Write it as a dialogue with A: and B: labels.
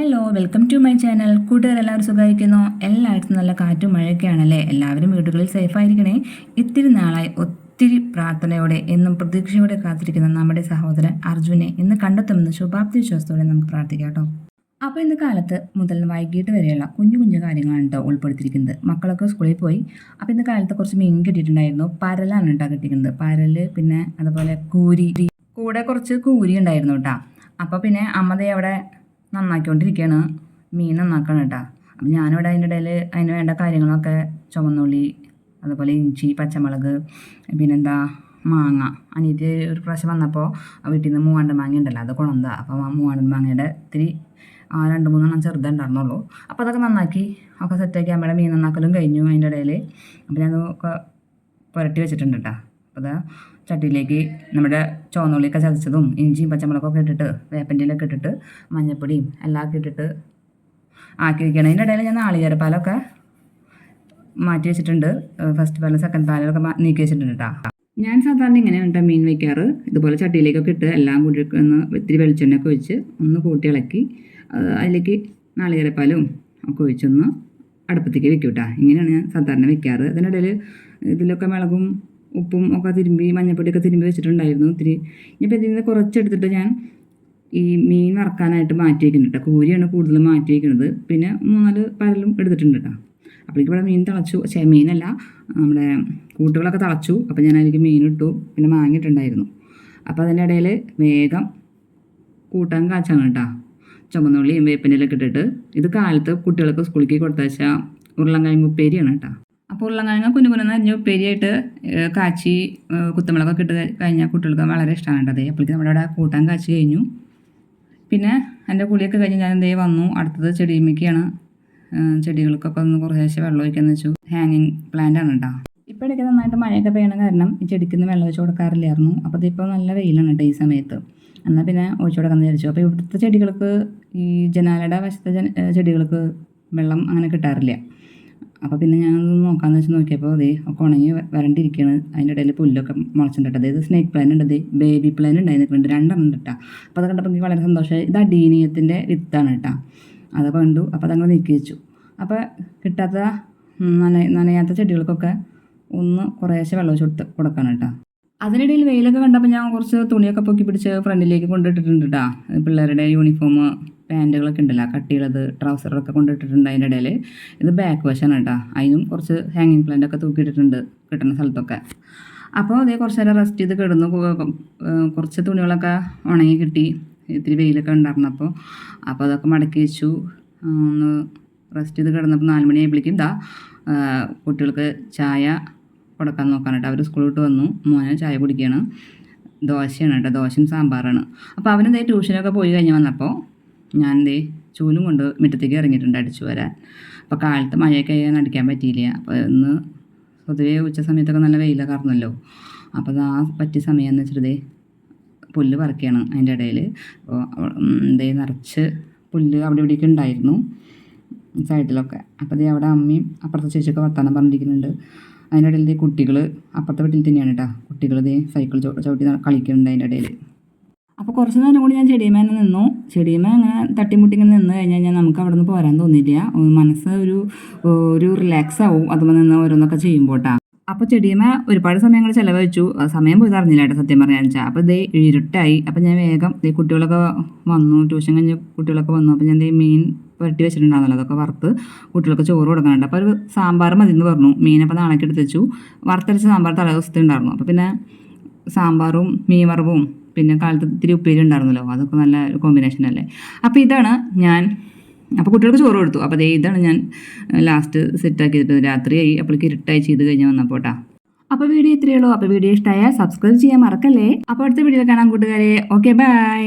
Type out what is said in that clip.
A: Hello welcome to my channel കൂട്ടുകാർ എല്ലാവരും സുഖമായിരിക്കുന്നു. എല്ലായിടത്തും നല്ല കാറ്റും മഴയൊക്കെയാണല്ലേ? എല്ലാവരും വീടുകളിൽ സേഫ് ആയിരിക്കണേ. ഇത്തിരി നാളായി ഒത്തിരി പ്രാർത്ഥനയോടെ എന്നും പ്രതീക്ഷയോടെ കാത്തിരിക്കുന്ന നമ്മുടെ സഹോദരൻ അർജുനെ ഇന്ന് കണ്ടെത്തുമെന്ന് ശുഭാപ്തി വിശ്വാസത്തോടെ നമുക്ക് പ്രാർത്ഥിക്കാം കേട്ടോ. അപ്പോൾ ഇന്ന് കാലത്ത് മുതൽ വൈകിട്ട് വരെയുള്ള കുഞ്ഞു കുഞ്ഞു കാര്യങ്ങളാണ് കേട്ടോ ഉൾപ്പെടുത്തിയിരിക്കുന്നത്. മക്കളൊക്കെ സ്കൂളിൽ പോയി. അപ്പോൾ ഇന്ന് കാലത്ത് കുറച്ച് മീൻ കിട്ടിയിട്ടുണ്ടായിരുന്നു. പരലാണ് കേട്ടോ കിട്ടിയിരിക്കുന്നത്. പരൽ പിന്നെ അതുപോലെ കൂരി. കൂടെ കുറച്ച് കൂരി ഉണ്ടായിരുന്നു കേട്ടോ. അപ്പോൾ പിന്നെ അമ്മതേ അവിടെ നന്നാക്കിക്കൊണ്ടിരിക്കുകയാണ് മീൻ നന്നാക്കണം കേട്ടോ. അപ്പം ഞാനിവിടെ അതിന്റെ ഇടയിൽ അതിന് വേണ്ട കാര്യങ്ങളൊക്കെ ചുമന്നുള്ളി അതുപോലെ ഇഞ്ചി പച്ചമുളക് പിന്നെന്താ മാങ്ങ. അനിയത്തി ഒരു പ്രാവശ്യം വന്നപ്പോൾ വീട്ടിൽ നിന്ന് മൂവാണ്ട് മാങ്ങ ഉണ്ടല്ലോ അത് കൊണന്ത അപ്പോൾ ആ മൂവാണ്ട് മാങ്ങയുടെ ഇത്തിരി ആ രണ്ട് മൂന്നെണ്ണം ചെറുതുണ്ടായിരുന്നുള്ളൂ അപ്പോൾ അതൊക്കെ നന്നാക്കി ഒക്കെ സെറ്റാക്കി അമ്മയുടെ മീൻ നന്നാക്കലും കഴിഞ്ഞു അതിന്റെ ഇടയിൽ. അപ്പോൾ ഞാൻ പുരട്ടി വെച്ചിട്ടുണ്ട് കേട്ടോ. അപ്പോൾ അതാ ചട്ടിയിലേക്ക് നമ്മുടെ ചുവന്നുള്ളിയൊക്കെ ചതച്ചതും ഇഞ്ചിയും പച്ചമുളകൊക്കെ ഇട്ടിട്ട് വേപ്പന്റെയിലൊക്കെ ഇട്ടിട്ട് മഞ്ഞപ്പൊടിയും എല്ലാം ഒക്കെ ഇട്ടിട്ട് ആക്കി വയ്ക്കണം ഇടയിൽ ഞാൻ നാളികേരപ്പാലൊക്കെ മാറ്റി വെച്ചിട്ടുണ്ട്. ഫസ്റ്റ് പാലും സെക്കൻഡ് പാലൊക്കെ നീക്കി വെച്ചിട്ടുണ്ട് കേട്ടോ ഞാൻ സാധാരണ ഇങ്ങനെയാണ് മീൻ വയ്ക്കാറ് ഇതുപോലെ ചട്ടിയിലേക്കൊക്കെ ഇട്ട് എല്ലാം കൂടി ഒന്ന് ഇത്തിരി വെളിച്ചെണ്ണയൊക്കെ ഒഴിച്ച് ഒന്ന് കൂട്ടി ഇളക്കി അതിലേക്ക് നാളികേരപ്പാലും ഒക്കെ ഒഴിച്ചൊന്ന് അടുപ്പത്തേക്ക് വെക്കും കേട്ടോ ഇങ്ങനെയാണ് ഞാൻ സാധാരണ വെക്കാറ്. അതിനിടയിൽ ഇതിലൊക്കെ മുളകും ഉപ്പും ഒക്കെ തിരുമ്പി മഞ്ഞപ്പൊടിയൊക്കെ തിരുമ്പി വെച്ചിട്ടുണ്ടായിരുന്നു ഒത്തിരി ഇനിയിപ്പോൾ ഇതിൽ നിന്ന് കുറച്ചെടുത്തിട്ട് ഞാൻ ഈ മീൻ വറക്കാനായിട്ട് മാറ്റി വയ്ക്കുന്നുണ്ട് കേട്ടോ. കൂരിയാണ് കൂടുതൽ മാറ്റി വയ്ക്കുന്നത് പിന്നെ മൂന്നാൽ പരലും എടുത്തിട്ടുണ്ട് കേട്ടോ. അപ്പോഴേക്കും ഇവിടെ മീൻ തിളച്ചു. പക്ഷേ മീനല്ല നമ്മുടെ കൂട്ടുകളൊക്കെ തിളച്ചു. അപ്പോൾ ഞാൻ അതിലേക്ക് മീൻ ഇട്ടു. പിന്നെ മാങ്ങിയിട്ടുണ്ടായിരുന്നു. അപ്പോൾ അതിന്റെ ഇടയിൽ വേഗം കൂട്ടാൻ കാച്ചാണ് കേട്ടോ. ചുമന്നുള്ളിയും വേപ്പിന്റെലൊക്കെ ഇട്ടിട്ട്. ഇത് കാലത്ത് കുട്ടികൾക്ക് സ്കൂളിലേക്ക് കൊടുത്തയച്ച ഉരുളങ്കായും ഉപ്പേരിയാണ് കേട്ടോ. അപ്പോൾ ഉരുളൻകിഴങ്ങ് കുഞ്ഞു കുഞ്ഞു അരിഞ്ഞ് ഉപ്പേരിയായിട്ട് കാച്ചി കുത്തുമുളകൊക്കെ ഇട്ട് കഴിഞ്ഞാൽ കുട്ടികൾക്ക് വളരെ ഇഷ്ടമാണ് കേട്ടത് അപ്പോഴേക്കും നമ്മുടെ അവിടെ കൂട്ടാൻ കാച്ചി കഴിഞ്ഞു. പിന്നെ എന്റെ കുളിയൊക്കെ കഴിഞ്ഞ് ഞാൻ എന്തേ വന്നു. അടുത്തത് ചെടിയമ്മയ്ക്കാണ് ചെടികൾക്കൊക്കെ ഒന്ന് കുറേശ്ശെ വെള്ളം ഒഴിക്കാന്ന് വെച്ചു. ഹാങ്ങിങ് പ്ലാന്റ് ആണ് കേട്ടോ. ഇപ്പോഴൊക്കെ നന്നായിട്ട് മഴയൊക്കെ പെയ്യണ കാരണം ഈ ചെടിക്ക് നിന്ന് വെള്ളം ഒഴിച്ച് കൊടുക്കാറില്ലായിരുന്നു. അപ്പോൾ ഇതിപ്പോൾ നല്ല വെയിലാണ് കേട്ടോ ഈ സമയത്ത്. എന്നാൽ പിന്നെ ഒഴിച്ചു കൊടുക്കാമെന്ന് വിചാരിച്ചു. അപ്പോൾ ഇവിടുത്തെ ചെടികൾക്ക് ഈ ജനാലയുടെ വശത്തെ ചെടികൾക്ക് വെള്ളം അങ്ങനെ കിട്ടാറില്ല. അപ്പോൾ പിന്നെ ഞാനൊന്ന് നോക്കാമെന്ന് വെച്ച് നോക്കിയപ്പോൾ അതേ ഒക്കെ ഉണങ്ങി വരണ്ടിരിക്കുകയാണ് അതിന്റെ ഇടയിൽ പുല്ലൊക്കെ മുളച്ചിട്ടുണ്ട് അതായത് സ്നേക്ക് പ്ലാൻ ഉണ്ട് ബേബി പ്ലാൻ ഉണ്ടായി നിൽക്കുന്നുണ്ട് രണ്ടെണ്ണം ഉണ്ട് കേട്ടോ. അപ്പോൾ അത് കണ്ടപ്പോൾ എനിക്ക് വളരെ സന്തോഷമായി. ഇത് അടീനീയത്തിന്റെ വിത്താണ് കേട്ടോ. അത് കണ്ടു. അപ്പോൾ അതങ്ങൾ നീക്കി വെച്ചു. അപ്പോൾ കിട്ടാത്ത നന നനയാത്ത ചെടികൾക്കൊക്കെ ഒന്ന് കുറേശ്ശെ വെള്ളം ഒഴിച്ച് കൊടുക്കണം കേട്ടോ. അതിനിടയിൽ വെയിലൊക്കെ കണ്ടപ്പോൾ ഞാൻ കുറച്ച് തുണിയൊക്കെ പൊക്കി പിടിച്ച് ഫ്രണ്ടിലേക്ക് കൊണ്ടിട്ടിട്ടുണ്ട് കേട്ടോ. പിള്ളേരുടെ യൂണിഫോം പാന്റുകളൊക്കെ ഉണ്ടല്ലോ കട്ടിയുള്ളത് ട്രൗസറൊക്കെ കൊണ്ടിട്ടിട്ടുണ്ട് അതിന്റെ ഇടയിൽ. ഇത് ബാക്ക് വശമാണ് കേട്ടോ. അതിനും കുറച്ച് ഹാങ്ങിങ് പ്ലാന്റ് ഒക്കെ തൂക്കിയിട്ടിട്ടുണ്ട് കിട്ടുന്ന സ്ഥലത്തൊക്കെ. അപ്പോൾ അതേ കുറച്ച് നേരം റെസ്റ്റ് ചെയ്ത് കിടന്നു. കുറച്ച് തുണികളൊക്കെ ഉണങ്ങി കിട്ടി. ഇത്തിരി വെയിലൊക്കെ ഉണ്ടായിരുന്നപ്പോൾ. അപ്പോൾ അതൊക്കെ മടക്കി വെച്ചു. ഒന്ന് റെസ്റ്റ് ചെയ്ത് കിടന്നപ്പോൾ നാല് മണിയായപ്പോഴേക്കും ഇതാ കുട്ടികൾക്ക് ചായ കൊടുക്കാൻ നോക്കാൻ കേട്ടോ. അവർ സ്കൂളിൽ വിട്ട് വന്നു. മോനെ ചായ കുടിക്കുകയാണ്. ദോശയാണ് കേട്ടോ. ദോശയും സാമ്പാറാണ്. അപ്പോൾ അവനെന്തേ ട്യൂഷനൊക്കെ പോയി കഴിഞ്ഞ് വന്നപ്പോൾ ഞാൻ എന്തേ ചൂലും കൊണ്ട് മുറ്റത്തേക്ക് ഇറങ്ങിയിട്ടുണ്ട് അടിച്ചു വരാൻ. അപ്പോൾ കാലത്ത് മഴയൊക്കെ ആയാൽ അടിക്കാൻ പറ്റിയില്ല. അപ്പോൾ ഇന്ന് പൊതുവേ ഉച്ച സമയത്തൊക്കെ നല്ല വെയിലൊക്കെ ആയിരുന്നല്ലോ അപ്പോൾ അത് ആ പറ്റിയ സമയം എന്ന് വെച്ചിട്ട് പുല്ല് പറക്കുകയാണ് അതിന്റെ ഇടയിൽ എന്തേ നിറച്ച് പുല്ല് അവിടെ ഇവിടെയൊക്കെ ഉണ്ടായിരുന്നു സൈഡിലൊക്കെ. അപ്പോൾ ദേ അവിടെ അമ്മയും അപ്പുറത്തെ ചേച്ചിയൊക്കെ വർത്താനം പറഞ്ഞിരിക്കുന്നുണ്ട്. അതിന്റെ ഇടയിൽ കുട്ടികൾ അപ്പുറത്തെ വീട്ടിൽ തന്നെയാണ് കേട്ടോ കുട്ടികൾ ഇതേ സൈക്കിൾ ചവിട്ടി കളിക്കുന്നുണ്ട് അതിന്റെ ഇടയിൽ അപ്പോൾ കുറച്ച് നേരം കൂടി ഞാൻ ചെടിയമേ നിന്നു. ചെടിയമേ അങ്ങനെ തട്ടിമുട്ടി ഇങ്ങനെ നിന്ന് കഴിഞ്ഞ് കഴിഞ്ഞാൽ നമുക്ക് അവിടെ നിന്ന് പോരാൻ തോന്നില്ല മനസ്സ് ഒരു ഒരു റിലാക്സ് ആവും. അതുമ്പോൾ നിന്ന് ഓരോന്നൊക്കെ ചെയ്യുമ്പോൾ കേട്ടോ അപ്പോൾ ചെടിയമ്മ ഒരുപാട് സമയങ്ങൾ ചിലവഴിച്ചു. സമയം പോയി അറിഞ്ഞില്ല കേട്ടോ സത്യം പറയാൻ വെച്ചാൽ അപ്പോൾ ഇതേ ഇരുട്ടായി. അപ്പോൾ ഞാൻ വേഗം ഈ കുട്ടികളൊക്കെ വന്നു. ട്യൂഷൻ കഴിഞ്ഞ് കുട്ടികളൊക്കെ വന്നു. അപ്പോൾ ഞാൻ ദേ മീൻ പുരട്ടി വെച്ചിട്ടുണ്ടായിരുന്നല്ലോ. അതൊക്കെ വറുത്ത് കുട്ടികൾക്ക് ചോറ് കൊടുക്കാനുണ്ട്. അപ്പോൾ ഒരു സാമ്പാർ മതി എന്ന് പറഞ്ഞു. മീനപ്പോൾ നാളേക്ക് എടുത്ത് വെച്ചു. വറുത്തരച്ച സാമ്പാർ തലേ ദിവസത്തെ ഉണ്ടായിരുന്നു. അപ്പോൾ പിന്നെ സാമ്പാറും മീൻ വറവും പിന്നെ കാലത്ത് ഇത്തിരി ഉപ്പേരി ഉണ്ടായിരുന്നല്ലോ. അതൊക്കെ നല്ല കോമ്പിനേഷൻ അല്ലേ? അപ്പോൾ ഇതാണ് ഞാൻ അപ്പോൾ കുട്ടികൾക്ക് ചോറ് കൊടുത്തു. അപ്പോൾ അതേ ഇതാണ് ഞാൻ ലാസ്റ്റ് സെറ്റാക്കിയിട്ട് രാത്രിയായി. അപ്പോഴേക്ക് ഇരുട്ടായി ചെയ്ത് കഴിഞ്ഞ് വന്നപ്പോൾ കേട്ടോ അപ്പോൾ വീഡിയോ ഇത്രയേ ഉള്ളൂ. അപ്പോൾ വീഡിയോ ഇഷ്ടമായാൽ സബ്സ്ക്രൈബ് ചെയ്യാൻ മറക്കല്ലേ? അപ്പോൾ അടുത്ത വീഡിയോ കാണാൻ കൂട്ടുകാരെ. Okay bye